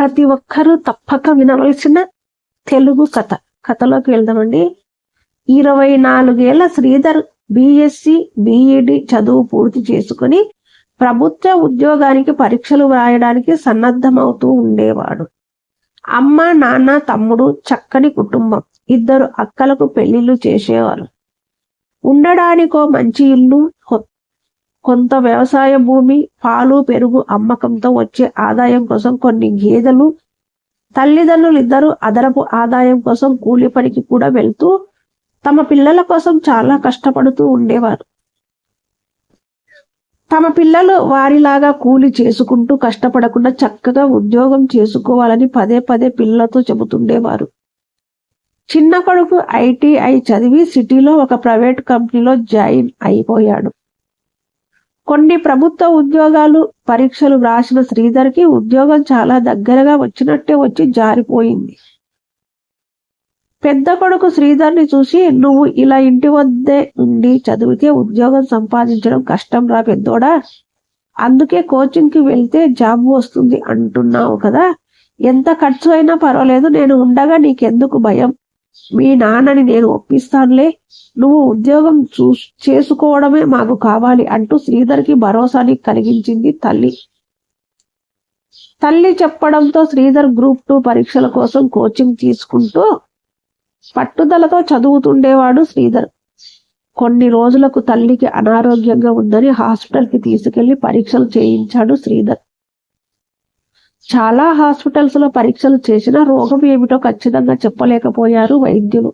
ప్రతి ఒక్కరూ తప్పక వినవలసిన తెలుగు కథ. కథలోకి వెళ్దామండి. ఇరవై నాలుగేళ్ళ శ్రీధర్ బిఎస్సి బిఈడి చదువు పూర్తి చేసుకుని ప్రభుత్వ ఉద్యోగానికి పరీక్షలు వ్రాయడానికి సన్నద్ధమవుతూ ఉండేవాడు. అమ్మ నాన్న తమ్ముడు చక్కని కుటుంబం. ఇద్దరు అక్కలకు పెళ్ళిళ్ళు చేసేవారు. ఉండడానికో మంచి ఇల్లు కొంత వ్యవసాయ భూమి పాలు పెరుగు అమ్మకంతో వచ్చే ఆదాయం కోసం కొన్ని గేదెలు తల్లిదండ్రులు ఇద్దరు అదనపు ఆదాయం కోసం కూలి పనికి కూడా వెళ్తూ తమ పిల్లల కోసం చాలా కష్టపడుతూ ఉండేవారు. తమ పిల్లలు వారిలాగా కూలి చేసుకుంటూ కష్టపడకుండా చక్కగా ఉద్యోగం చేసుకోవాలని పదే పదే పిల్లలతో చెబుతుండేవారు. చిన్న కొడుకు ఐటీఐ చదివి సిటీలో ఒక ప్రైవేట్ కంపెనీలో జాయిన్ అయిపోయాడు. కొన్ని ప్రభుత్వ ఉద్యోగాలు పరీక్షలు వ్రాసిన శ్రీధర్కి ఉద్యోగం చాలా దగ్గరగా వచ్చినట్టే వచ్చి జారిపోయింది. పెద్ద కొడుకు శ్రీధర్ని చూసి నువ్వు ఇలా ఇంటి వద్దే ఉండి చదివితే ఉద్యోగం సంపాదించడం కష్టం రా పెద్దోడా. అందుకే కోచింగ్కి వెళ్తే జాబ్ వస్తుంది అంటున్నావు కదా. ఎంత ఖర్చు అయినా పర్వాలేదు నేను ఉండగా నీకెందుకు భయం? మీ నాన్నని నేను ఒప్పిస్తానులే. నువ్వు ఉద్యోగం చూ చేసుకోవడమే మాకు కావాలి అంటూ శ్రీధర్కి భరోసాని కలిగించింది తల్లి. తల్లి చెప్పడంతో శ్రీధర్ గ్రూప్ టూ పరీక్షల కోసం కోచింగ్ తీసుకుంటూ పట్టుదలతో చదువుతుండేవాడు శ్రీధర్. కొన్ని రోజులకు తల్లికి అనారోగ్యంగా ఉందని హాస్పిటల్కి తీసుకెళ్ళి పరీక్షలు చేయించాడు శ్రీధర్. చాలా హాస్పిటల్స్లో పరీక్షలు చేసిన రోగం ఏమిటో ఖచ్చితంగా చెప్పలేకపోయారు వైద్యులు.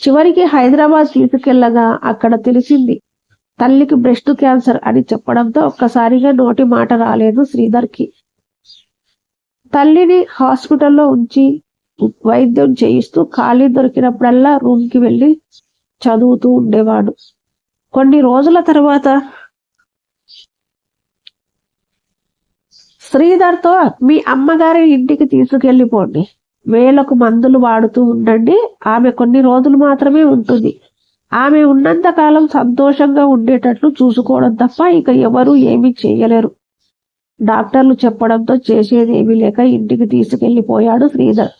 చివరికి హైదరాబాద్ తీసుకెళ్ళగా అక్కడ తెలిసింది తల్లికి బ్రెస్ట్ క్యాన్సర్ అని చెప్పడంతో ఒక్కసారిగా నోటి మాట రాలేదు శ్రీధర్కి. తల్లిని హాస్పిటల్లో ఉంచి వైద్యం చేయిస్తూ ఖాళీ దొరికినప్పుడల్లా రూమ్కి వెళ్ళి చదువుతూ ఉండేవాడు. కొన్ని రోజుల తర్వాత శ్రీధర్తో మీ అమ్మగారి ఇంటికి తీసుకెళ్ళిపోండి. వేలకు మందులు వాడుతూ ఉండండి. ఆమె కొన్ని రోజులు మాత్రమే ఉంటుంది. ఆమె ఉన్నంత కాలం సంతోషంగా ఉండేటట్లు చూసుకోవడం తప్ప ఇక ఎవరు ఏమీ చేయలేరు. డాక్టర్లు చెప్పడంతో చేసేది ఏమీ లేక ఇంటికి తీసుకెళ్ళిపోయాడు శ్రీధర్.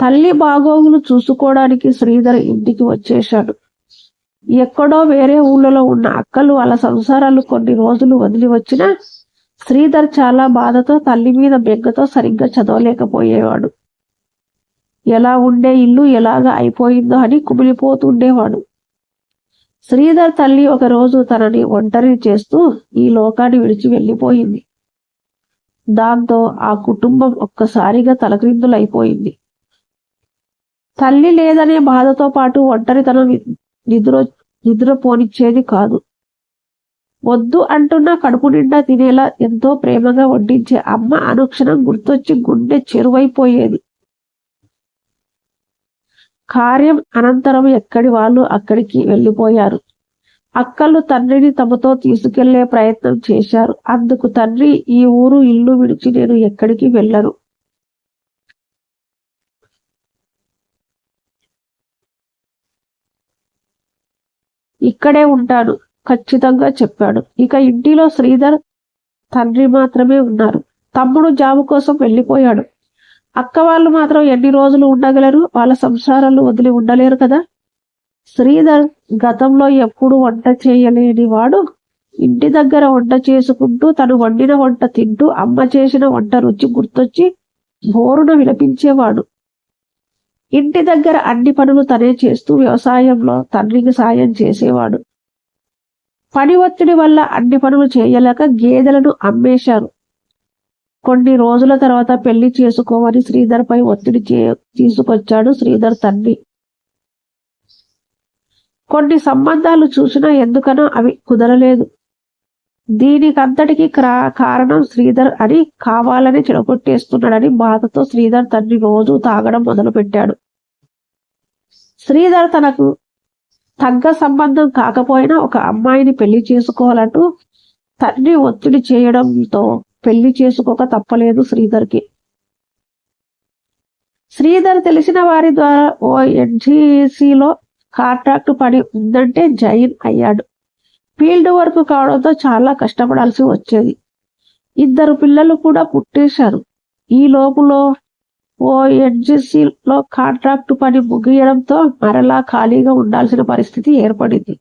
తల్లి బాగోగులు చూసుకోవడానికి శ్రీధర్ ఇంటికి వచ్చేశాడు. ఎక్కడో వేరే ఊళ్ళలో ఉన్న అక్కలు వాళ్ళ సంసారాలు కొన్ని రోజులు వదిలి వచ్చినా శ్రీధర్ చాలా బాధతో తల్లి మీద బెగ్గతో సరిగ్గా చదవలేకపోయేవాడు. ఎలా ఉండే ఇల్లు ఎలాగా అయిపోయిందో అని కుమిలిపోతుండేవాడు. శ్రీధర్ తల్లి ఒకరోజు తనని ఒంటరి చేస్తూ ఈ లోకాన్ని విడిచి వెళ్ళిపోయింది. దాంతో ఆ కుటుంబం ఒక్కసారిగా తలక్రిందులైపోయింది. తల్లి లేదనే బాధతో పాటు ఒంటరితనం ని- నిద్ర నిద్రపోనిచ్చేది కాదు. వద్దు అంటున్నా కడుపు నిండా తినేలా ఎంతో ప్రేమగా వడ్డించే అమ్మ అనుక్షణం గుర్తొచ్చి గుండె చెరువైపోయేది. కార్యం అనంతరం ఎక్కడి వాళ్ళు అక్కడికి వెళ్ళిపోయారు. అక్కలు తండ్రిని తమతో తీసుకెళ్ళే ప్రయత్నం చేశారు. అందుకు తండ్రి ఈ ఊరు ఇల్లు విడిచి నేను ఎక్కడికి వెళ్ళను. ఇక్కడే ఉంటాను. ఖచ్చితంగా చెప్పాడు. ఇక ఇంటిలో శ్రీధర్ తండ్రి మాత్రమే ఉన్నారు. తమ్ముడు జాబు కోసం వెళ్ళిపోయాడు. అక్క వాళ్ళు మాత్రం ఎన్ని రోజులు ఉండగలరు? వాళ్ళ సంసారాలు వదిలి ఉండలేరు కదా? శ్రీధర్ గతంలో ఎప్పుడు వంట చేయలేని వాడు. ఇంటి దగ్గర వంట చేసుకుంటూ తను వండిన వంట తింటూ అమ్మ చేసిన వంట రుచి గుర్తొచ్చి బోరున విలపించేవాడు. ఇంటి దగ్గర అన్ని పనులు తనే చేస్తూ వ్యవసాయంలో తండ్రికి సాయం చేసేవాడు. పని ఒత్తిడి వల్ల అన్ని పనులు చేయలేక గేదెలను అమ్మేశారు. కొన్ని రోజుల తర్వాత పెళ్ళి చేసుకోమని శ్రీధర్ పై ఒత్తిడి చే తీసుకొచ్చాడు శ్రీధర్ తండ్రి కొన్ని సంబంధాలు చూసినా ఎందుకనో అవి కుదరలేదు. దీనికంతటికి క్రా- కారణం శ్రీధర్ అని కావాలని చెడగొట్టేస్తున్నాడని బాధతో శ్రీధర్ తండ్రి రోజు తాగడం మొదలుపెట్టాడు. శ్రీధర్ తనకు తగ్గ సంబంధం కాకపోయినా ఒక అమ్మాయిని పెళ్ళి చేసుకోవాలంటూ తండ్రి ఒత్తిడి చేయడంతో పెళ్ళి చేసుకోక తప్పలేదు శ్రీధర్కి. శ్రీధర్ తెలిసిన వారి ద్వారా ఓ ఎన్జీసీలో కాంట్రాక్ట్ పని ఉందంటే జైన్ అయ్యాడు. ఫీల్డ్ వర్క్ కావడంతో చాలా కష్టపడాల్సి వచ్చేది. ఇద్దరు పిల్లలు కూడా పుట్టేశారు. ఈ లోపులో ఓ ఎన్జిసిలో కాంట్రాక్టు పని ముగియడంతో మరలా ఖాళీగా ఉండాల్సిన పరిస్థితి ఏర్పడింది.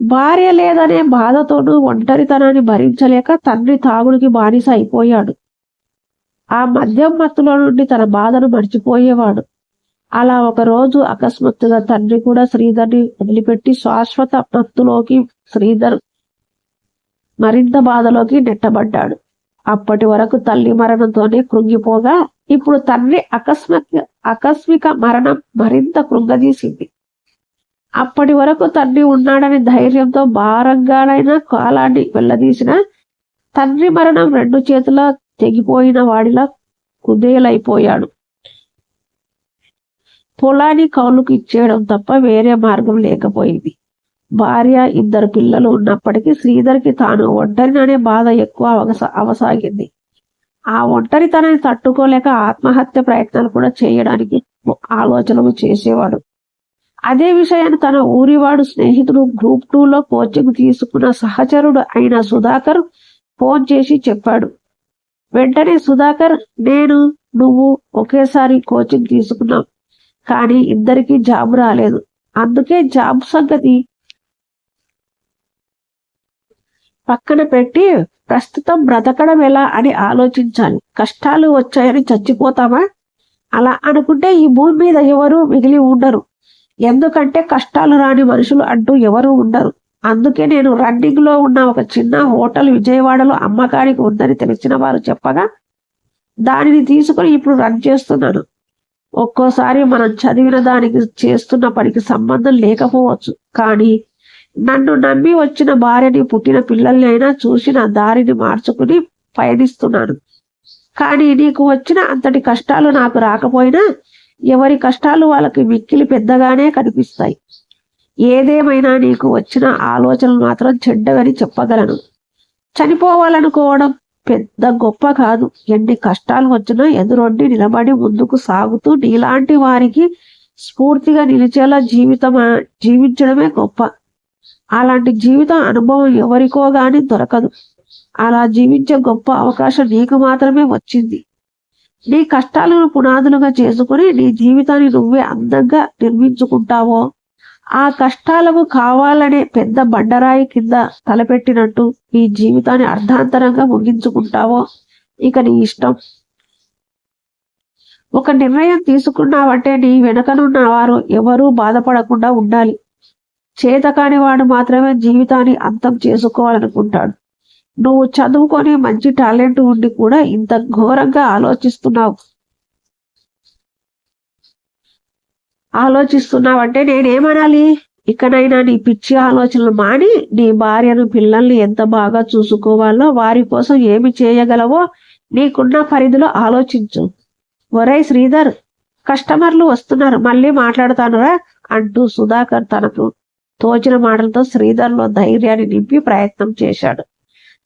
భార్య లేదనే బాధతోనూ ఒంటరితనాన్ని భరించలేక తండ్రి తాగుడికి బానిస అయిపోయాడు. ఆ మద్యం మత్తులో నుండి తన బాధను మర్చిపోయేవాడు. అలా ఒక రోజు అకస్మాత్తుగా తండ్రి కూడా శ్రీధర్ని వదిలిపెట్టి శాశ్వత మత్తులోకి శ్రీధర్ మరింత బాధలోకి నెట్టబడ్డాడు. అప్పటి వరకు తల్లి మరణంతోనే కృంగిపోగా ఇప్పుడు తండ్రి అకస్మిక ఆకస్మిక మరణం మరింత కృంగదీసింది. అప్పటి వరకు తండ్రి ఉన్నాడని ధైర్యంతో భారంగానైనా కాలాన్ని వెళ్ళదీసిన తండ్రి మరణం రెండు చేతుల తెగిపోయిన వాడిలా కుదేలైపోయాడు. పొలాన్ని కౌలుకు ఇచ్చేయడం తప్ప వేరే మార్గం లేకపోయింది. భార్య ఇద్దరు పిల్లలు ఉన్నప్పటికీ శ్రీధర్కి తాను ఒంటరిననే బాధ ఎక్కువ అవస అవసాగింది. ఆ ఒంటరితనాన్ని తట్టుకోలేక ఆత్మహత్య ప్రయత్నాలు కూడా చేయడానికి ఆలోచనలు చేసేవాడు. అదే విషయాన్ని తన ఊరివాడు స్నేహితుడు గ్రూప్ టూలో కోచింగ్ తీసుకున్న సహచరుడు అయిన సుధాకర్ ఫోన్ చేసి చెప్పాడు. వెంటనే సుధాకర్ నేను నువ్వు ఒకేసారి కోచింగ్ తీసుకున్నాం. కానీ ఇద్దరికీ జాబ్ రాలేదు. అందుకే జాబ్ సంగతి పక్కన పెట్టి ప్రస్తుతం బ్రతకడం ఎలా అని ఆలోచించాలి. కష్టాలు వచ్చాయని చచ్చిపోతామా? అలా అనుకుంటే ఈ భూమి మీద ఎవరు మిగిలి ఉండరు. ఎందుకంటే కష్టాలు రాని మనుషులు అంటూ ఎవరు ఉండరు. అందుకే నేను రన్నింగ్లో ఉన్న ఒక చిన్న హోటల్ విజయవాడలో అమ్మకానికి ఉందని తెలిసిన వారు చెప్పగా దానిని తీసుకుని ఇప్పుడు రన్ చేస్తున్నాను. ఒక్కోసారి మనం చదివిన దానికి చేస్తున్న పనికి సంబంధం లేకపోవచ్చు. కానీ నన్ను నమ్మి వచ్చిన భార్యని పుట్టిన పిల్లల్ని అయినా చూసిన దారిని మార్చుకుని పయనిస్తున్నాను కానీ నీకు వచ్చిన అంతటి కష్టాలు నాకు రాకపోయినా ఎవరి కష్టాలు వాళ్ళకి మిక్కిలి పెద్దగానే కనిపిస్తాయి. ఏదేమైనా నీకు వచ్చిన ఆలోచనలు మాత్రం చెడ్డవని చెప్పగలను. చనిపోవాలనుకోవడం పెద్ద గొప్ప కాదు. ఎన్ని కష్టాలు వచ్చినా ఎదురొడ్డి నిలబడి ముందుకు సాగుతూ నీలాంటి వారికి స్ఫూర్తిగా నిలిచేలా జీవితం జీవించడమే గొప్ప. అలాంటి జీవిత అనుభవం ఎవరికో గాని దొరకదు. అలా జీవించే గొప్ప అవకాశం నీకు మాత్రమే వచ్చింది. నీ కష్టాలను పునాదులుగా చేసుకుని నీ జీవితాన్ని నువ్వే అందంగా నిర్మించుకుంటావో ఆ కష్టాలకు కావాలనే పెద్ద బండరాయి కింద తలపెట్టినట్టు నీ జీవితాన్ని అర్ధాంతరంగా ముగించుకుంటావో ఇక నీ ఇష్టం. ఒక నిర్ణయం తీసుకున్నావంటే నీ వెనకనున్న వారు ఎవరూ బాధపడకుండా ఉండాలి. చేతకాని వాడు మాత్రమే జీవితాన్ని అంతం చేసుకోవాలనుకుంటాడు. నువ్వు చదువుకొని మంచి టాలెంట్ ఉండి కూడా ఇంత ఘోరంగా ఆలోచిస్తున్నావు. ఆలోచిస్తున్నావంటే నేనేమనాలి? ఇకనైనా నీ పిచ్చి ఆలోచనలు మాని నీ భార్యను పిల్లల్ని ఎంత బాగా చూసుకోవాలో వారి కోసం ఏమి చేయగలవో నీకున్న పరిధిలో ఆలోచించు. ఒరే శ్రీధర్ కస్టమర్లు వస్తున్నారు. మళ్ళీ మాట్లాడతానురా అంటూ సుధాకర్ తనకు తోచిన మాటలతో శ్రీధర్లో ధైర్యాన్ని నింపి ప్రయత్నం చేశాడు.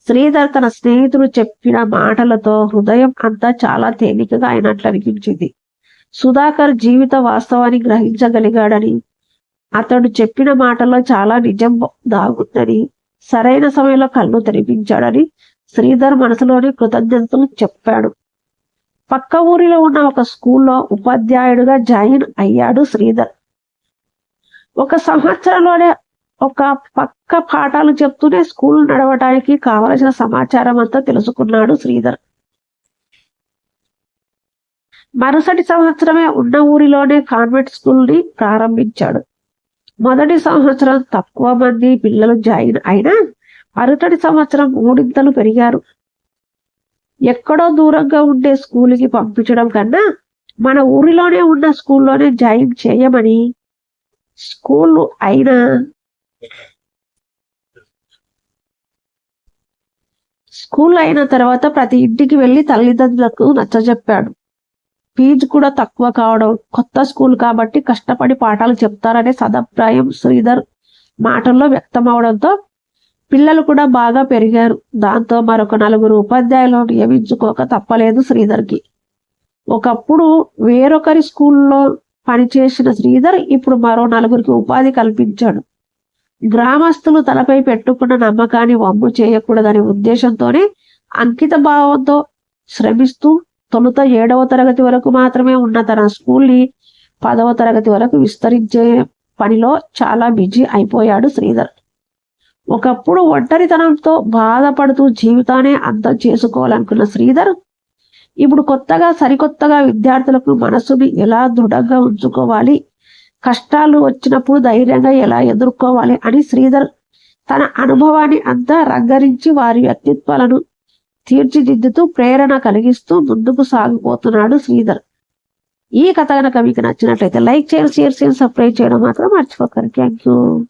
శ్రీధర్ తన స్నేహితుడు చెప్పిన మాటలతో హృదయం అంతా చాలా తేలికగా అయినట్లు అనిపించింది. సుధాకర్ జీవిత వాస్తవాన్ని గ్రహించగలిగాడని అతడు చెప్పిన మాటల్లో చాలా నిజం దాగుందని సరైన సమయంలో కళ్ళు తెరిపించాడని శ్రీధర్ మనసులోని కృతజ్ఞతలు చెప్పాడు. పక్క ఊరిలో ఉన్న ఒక స్కూల్లో ఉపాధ్యాయుడిగా జాయిన్ అయ్యాడు శ్రీధర్. ఒక సంవత్సరంలోనే ఒక పక్క పాఠాలు చెప్తూనే స్కూల్ నడవటానికి కావలసిన సమాచారం అంతా తెలుసుకున్నాడు శ్రీధర్. మరుసటి సంవత్సరమే ఉన్న ఊరిలోనే కాన్వెంట్ స్కూల్ని ప్రారంభించాడు. మొదటి సంవత్సరం తక్కువ మంది పిల్లలు జాయిన్ అయినా మరుసటి సంవత్సరం మూడింతలు పెరిగారు. ఎక్కడో దూరంగా ఉండే స్కూల్కి పంపించడం కన్నా మన ఊరిలోనే ఉన్న స్కూల్లోనే జాయిన్ చేయమని స్కూల్ అయినా స్కూల్ అయిన తర్వాత ప్రతి ఇంటికి వెళ్ళి తల్లిదండ్రులకు నచ్చజెప్పాడు. ఫీజు కూడా తక్కువ కావడం కొత్త స్కూల్ కాబట్టి కష్టపడి పాఠాలు చెప్తారనే సదభిప్రాయం శ్రీధర్ మాటల్లో వ్యక్తమవడంతో పిల్లలు కూడా బాగా పెరిగారు. దాంతో మరొక నలుగురు ఉపాధ్యాయులను నియమించుకోక తప్పలేదు శ్రీధర్కి. ఒకప్పుడు వేరొకరి స్కూల్లో పనిచేసిన శ్రీధర్ ఇప్పుడు మరో నలుగురికి ఉపాధి కల్పించాడు. గ్రామస్తులు తలపై పెట్టుకున్న నమ్మకాన్ని వమ్ము చేయకూడదనే ఉద్దేశంతోనే అంకిత భావంతో శ్రమిస్తూ తొలుత ఏడవ తరగతి వరకు మాత్రమే ఉన్న తన స్కూల్ని పదవ తరగతి వరకు విస్తరించే పనిలో చాలా బిజీ అయిపోయాడు శ్రీధర్. ఒకప్పుడు ఒంటరితనంతో బాధపడుతూ జీవితాన్ని అంతం చేసుకోవాలనుకున్న శ్రీధర్ ఇప్పుడు కొత్తగా సరికొత్తగా విద్యార్థులకు మనసుని ఎలా దృఢంగా ఉంచుకోవాలి? కష్టాలు వచ్చినప్పుడు ధైర్యంగా ఎలా ఎదుర్కోవాలి? అని శ్రీధర్ తన అనుభవాన్ని అంతా రంగరించి వారి వ్యక్తిత్వాలను తీర్చిదిద్దుతూ ప్రేరణ కలిగిస్తూ ముందుకు సాగిపోతున్నాడు శ్రీధర్. ఈ కథ కనుక మీకు నచ్చినట్లయితే లైక్ చేయండి షేర్ చేయండి సబ్స్క్రైబ్ చేయడం మాత్రం మర్చిపోకండి. Thank you.